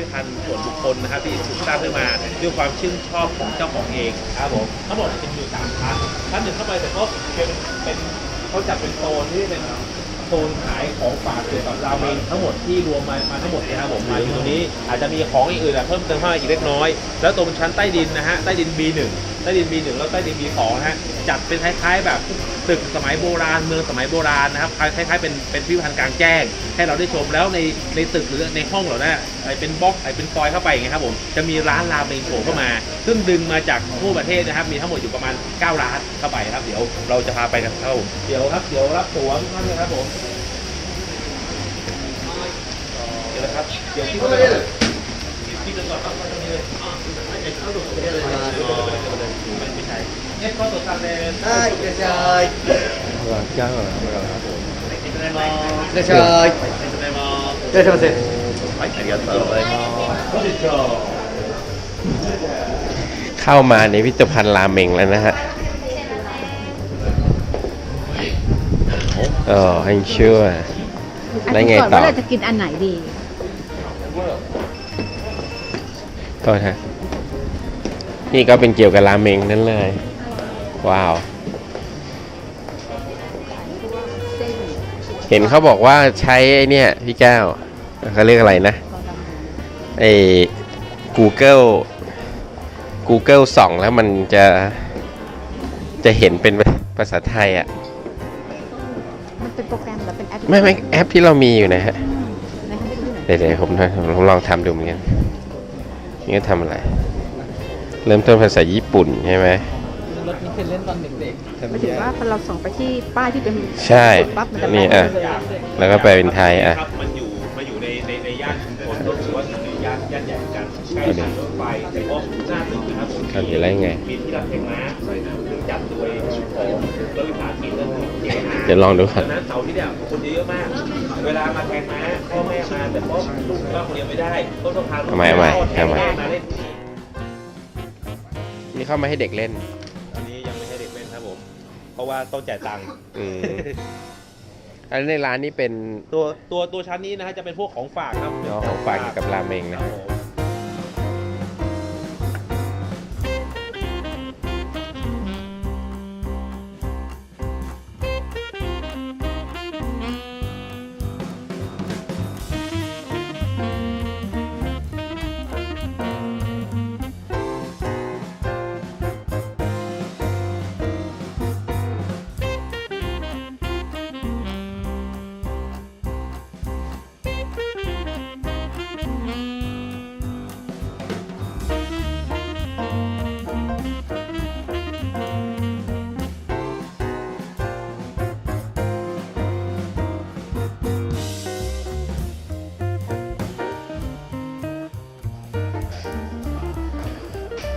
พิธภัณฑ์ส่วนบุคคลนะครับที่ถูกสร้างขึ้นมาด้วยความชื่นชอบของเจ้าของเองครับผมทั้งหมดจะมีอยู่สามชั้นชั้นหนึ่งเข้าไปแต่ก็เป็นเป็นเขาจัดเป็นโซนที่เป็นโซนขายของฝากเกี่ยวกับราเมงทั้งหมดที่รวมมามาทั้งหมดเนี่ยครับผมมาอยู่ตรงนี้อาจจะมีของอื่นๆอะเพิ่มเติมเข้ามาอีกเล็กน้อย แล้วตรงชั้นใต้ดินนะฮะใต้ดิน B1 ใต้ดิน B1 แล้วใต้ดิน B2 นะฮะจัดเป็นคล้ายๆ แบบตึกสมัยโบราณเมืองสมัยโบราณนะครับคล้ายๆเป็นเป็นพิพิธภัณฑ์กลางแจ้ง ให้เราได้ชมแล้วในในตึกหรือในห้องเราเนี่ยไอ้เป็นบล็อกไอ้เป็นฟอยล์เข้าไปอย่างเงี้ยครับผมจะมีร้านราเมงโผล่เข้ามา ซึ่งดึงมาจากทั่วประเทศนะครับ มีทั้งหมดอยู่ประมาณ 9 ร้านเข้าไปครับ เดี๋ยวเราจะพาไปกันครับผมเดี๋ยวครับเดี๋ยวรับตั๋วทุกท่านเลยครับผมเดี๋ยวนะครับเดี๋ยวที่ก็เลย ที่จะกดปั๊บก็รข้ามเางจ้งครับยๆเดีต่อเลยเข้ามาในพิพิธภัณฑ์รามเมงแล้วนะฮะ เอห้เชื่อแล้วไงต่อเราจะกินอันไหนดี โทษฮะนี่ก็เป็นเกี่ยวกับราเมงนั่นเลย ว้าว เห็นเขาบอกว่าใช้ไอ้เนี่ยพี่แก้วเขาเรียกอะไรนะไอ้ Google Google ส่องแล้วมันจะจะเห็นเป็นภาษาไทยอะ มันเป็นโปรแกรมหรือเป็นแอป ไม่ไม่แอปที่เรามีอยู่นะฮะนะคะไม่รู้ที่ไหนเดี๋ยวเดี๋ยวผมผมลองทำดูเหมือนกัน นี่ก็ทำอะไร เริ่มต้นภาษาญี่ปุ่นใช่ไหมรถนี้เคยเล่นตอนเด็กๆแต่หมายถึงว่าพอเราส่องไปที่ป้ายที่เป็นใช่กดปั๊บมันจะนี่แปลอะเลยแล้วก็แปลเป็นไทยอะครับมันอยู่มาอยู่ในในในย่านชุมชนก็ถือว่าอยู่ในย่านย่านใหญ่เหมือนกันใกล้ทางรถไฟแต่ก็น่าตึกนะครับผมครับเดี๋ยวแล้วยังไงมีที่รับแขกม้าจัดโดยของรถวิภากิจและเอกอาเดี๋ยวลองดูก่อนดังนั้นเสาร์ที่เนี่ยคนเยอะมาก เวลามาแข่งม้าพ่อแม่มาแต่พ่อลูกก็คนเดียวไม่ได้ต้องต้องพาลูกทำไมทำไมพ่อแทนทำไมแม่มาเล่นนี่เข้ามาให้เด็กเล่น อันนี้ยังไม่ใช่เด็กเล่นครับผม เพราะว่าต้องจ่ายตังค์ อืมอันนี้ในร้านนี้เป็นตัวตัวตัวชั้นนี้นะฮะจะเป็นพวกของฝากครับอ๋อของฝากเกี่ยวกับราเมงนะ ครับผม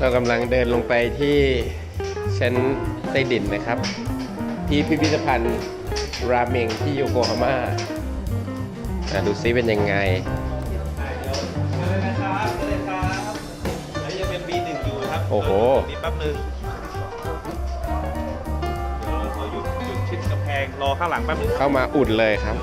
เรากำลังเดินลงไปที่ชั้นใต้ดินนะครับ ที่พิพิธภัณฑ์ราเมงที่โยโกฮาม่าอะดูซิเป็นยังไงเดี๋ยวเชิญนะครับเชิญครับอันนี้ยังเป็น B1 อยู่ครับโอ้โหนี่แป๊บนึงเดี๋ยวเราหยุดหยุดชิดกำแพงรอข้างหลังแป๊บนึงเข้ามาอุ่นเลยครับ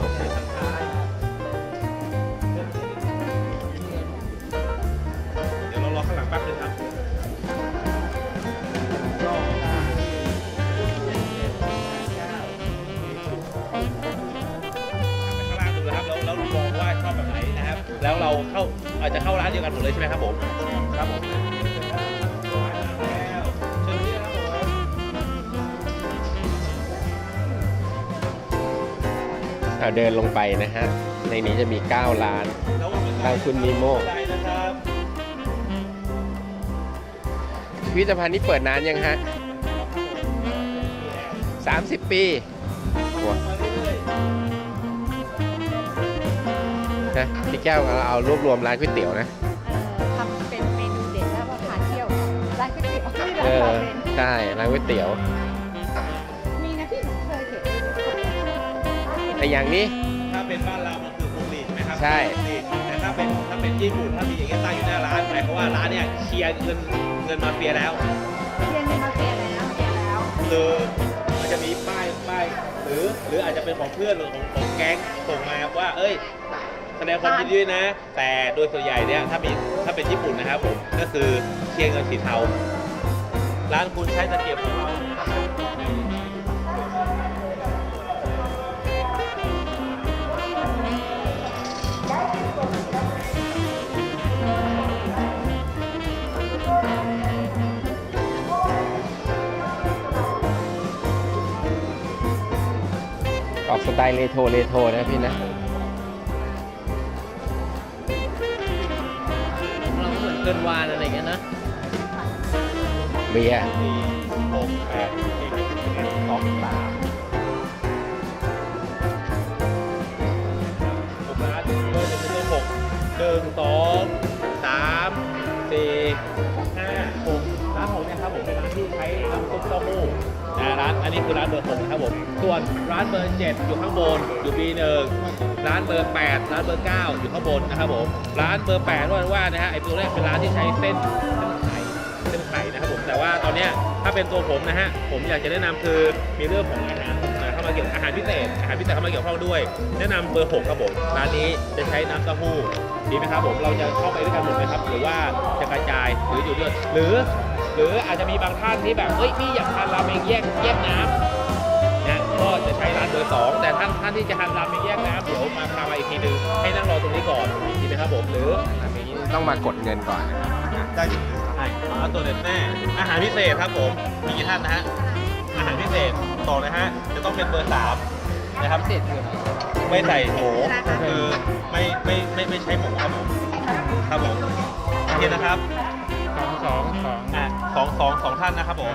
เอาเดินลงไปนะฮะ ในนี้จะมี 9 ร้านทางคุณนีโม่ได้นะครับพิพิธภัณฑ์นี้เปิดนานยังฮะ 30 ปีว้านะพี่แก้วเอาเอารวบรวมร้านก๋วยเตี๋ยวนะเอ่อทำเป็นเมนูเด็ดแล้วว่าพาเที่ยวร้านก๋วยเตี๋ยวที่เอร้านอราเมงใช่ร้านก๋วยเตี๋ยว แต่อย่างนี้ ถ้าเป็นบ้านเรามันคือพวงหลีดใช่ไหมครับใช่ พวงหลีดแต่ถ้าเป็นถ้าเป็นญี่ปุ่นถ้ามีอย่างเงี้ยตั้งอยู่หน้าร้านหมายความว่าร้านเนี่ยเคลียร์เงินเงินมาเฟียแล้ว เรียนมาเฟียแล้วเรียนแล้วคือมันจะมีป้ายป้ายหรือหรืออาจจะเป็นของเพื่อนหรือของของแก๊งส่งมาว่า เอ้ยขแสดงความยินดีด้วยนะ แต่โดยส่วนใหญ่เนี่ยถ้ามีถ้าเป็นญี่ปุ่นนะครับผมก็คือเชียร์เงินสีเทาร้านคุณใช้ตะเกียบของเรา สไตล์เรโทรเรโทรนะพี่นะเราเหมือนเกินวานอะไรอย่างเงี้ยนะเบียร์สี่หกแปดเจ็ดสิบเอ็ดสองสาม ร้านอันนี้คือร้านเบอร์หกนะครับผมส่วนร้านเบอร์เจ็ดอยู่ข้างบนอยู่ปีหนึ่งร้านเบอร์แปดร้านเบอร์เก้าอยู่ข้างบนนะครับผมร้านเบอร์แปดว่าว่านะฮะไอ้ตัวแรกเป็นร้านที่ใช้เส้นเส้นไข่เป็นไข่นะครับผมแต่ว่าตอนเนี้ยถ้าเป็นตัวผมนะฮะผมอยากจะแนะนำคือมีเรื่องของอาหารนะเข้ามาเกี่ยวอาหารพิเศษอาหารพิเศษเข้ามาเกี่ยวข้องด้วย แนะนำเบอร์หกครับผมร้านนี้จะใช้น้ำเต้าหู้ดีไหมครับผมเราจะเข้าไปด้วยกันหมดไหมครับ หรือว่าจะกระจายหรืออยู่ด้วยหรือ รืออาจจะมีบางท่านที่แบบเฮ้ยพี่อยากทานราเมงแยกแยกน้ำนะก็จะใช้ร้านเบอร์สองแต่ท่านท่านที่จะทานราเมงแยกน้ำเดี๋ยวมาพามาอีกทีนึงให้นั่งรอตรงนี้ก่อนดีไหมครับผมหรืออันนี้ต้องมากดเงินก่อนนะครับได้ใช่เอาตัวเด็ดแน่อาหารพิเศษครับผมมีกี่ท่านนะฮะอาหารพิเศษต่อนะฮะจะต้องเป็นเบอร์สามนะครับเสร็จเลยไม่ใส่หมูคือไม่ไม่ไม่ไม่ใช้หมูครับผมครับผมโอเคนะครับสองสองสองอะ สองสองสองท่านนะครับผม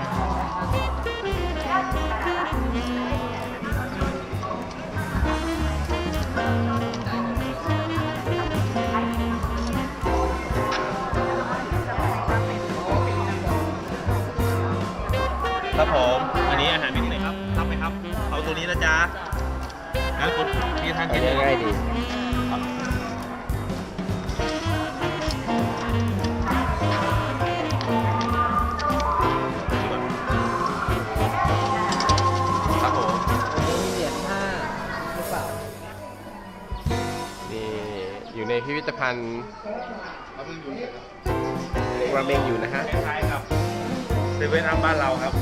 ครับผม อันนี้อาหารพิเศษครับรับไหมครับ เอาตัวนี้นะจ๊ะงั้นคุณพี่ทานอัทีนเดีนี้ยวง่ายดี พิพิธภัณฑ์ราเมงอยู่นะฮะคล้ายๆกับเซเว่นอัพบ้านเราครับ